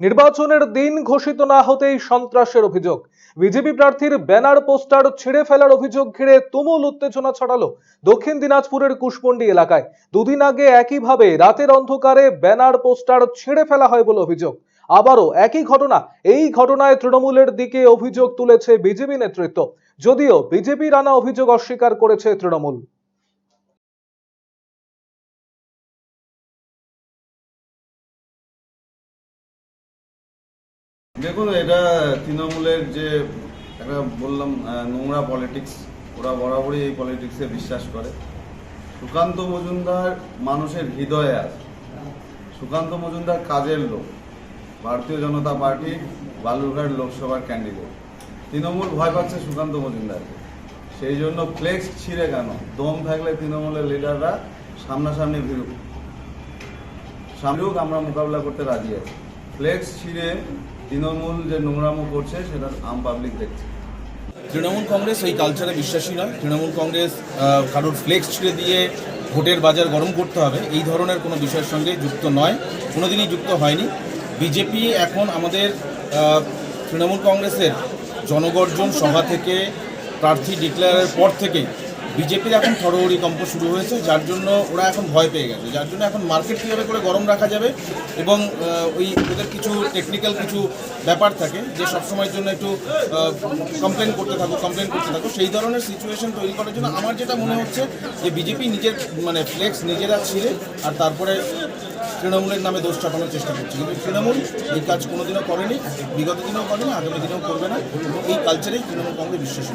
নির্বাচনের দিন ঘোষিত না হতেই সন্ত্রাসের অভিযোগ। বিজেপি প্রার্থীর ব্যানার, পোস্টার ছিঁড়ে ফেলার অভিযোগ ঘিরে তুমুল উত্তেজনা ছড়ালো দক্ষিণ দিনাজপুরের কুশমন্ডি এলাকায়। দুদিন আগে একইভাবে রাতের অন্ধকারে ব্যানার, পোস্টার ছিঁড়ে ফেলা হয় বলে অভিযোগ। আবারও একই ঘটনা, এই ঘটনায় তৃণমূলের দিকে অভিযোগ তুলেছে বিজেপি নেতৃত্ব। যদিও বিজেপির আনা অভিযোগ অস্বীকার করেছে তৃণমূল। দেখুন, এটা তৃণমূলের যে একটা বললাম নোংরা পলিটিক্স ওরা বরাবরই এই পলিটিক্সে বিশ্বাস করে। সুকান্ত মজুমদার মানুষের হৃদয়ে আছে। সুকান্ত মজুমদার কাজের লোক, ভারতীয় জনতা পার্টি, বালুরঘাট লোকসভার ক্যান্ডিডেট তৃণমূল ভয় পাচ্ছে সুকান্ত মজুমদারকে। সেই জন্য ফ্লেক্স ছিঁড়ে কেন? দম থাকলে তৃণমূলের লিডাররা সামনাসামনি ভিড়ুক। সামনেও আমরা মোকাবিলা করতে রাজি আছি। ফ্লেক্স ছিঁড়ে তৃণমূল যে নোংরামো করছে, সেটা আম পাবলিক দেখছে। তৃণমূল কংগ্রেস এই কালচারে বিশ্বাসী নয়। তৃণমূল কংগ্রেস কারোর ফ্লেক্স ছিঁড়ে দিয়ে ভোটের বাজার গরম করতে হবে, এই ধরনের কোনো বিষয়ের সঙ্গে যুক্ত নয়। কোনোদিনই যুক্ত হয়নি। বিজেপি এখন আমাদের তৃণমূল কংগ্রেসের জনগর্জন সভা থেকে, প্রার্থী ডিক্লেয়ারের পর থেকে বিজেপির এখন থরহরি কম্প শুরু হয়েছে, যার জন্য ওরা এখন ভয় পেয়ে গেছে। যার জন্য এখন মার্কেট কীভাবে করে গরম রাখা যাবে এবং ওই ওদের কিছু টেকনিক্যাল কিছু ব্যাপার থাকে যে সবসময়ের জন্য একটু কমপ্লেন করতে থাকো কমপ্লেন করতে থাকো, সেই ধরনের সিচুয়েশন তৈরি করার জন্য আমার যেটা মনে হচ্ছে যে বিজেপি নিজের মানে ফ্লেক্স নিজেরা ছিঁড়ে আর তারপরে তৃণমূলের নামে দোষ চাপানোর চেষ্টা করছে। কিন্তু তৃণমূল এই কাজ কোনোদিনও করেনি, বিগত দিনেও করেনি, আগামী দিনেও করবে না। এই কালচারেই তৃণমূল কংগ্রেস বিশ্বাসী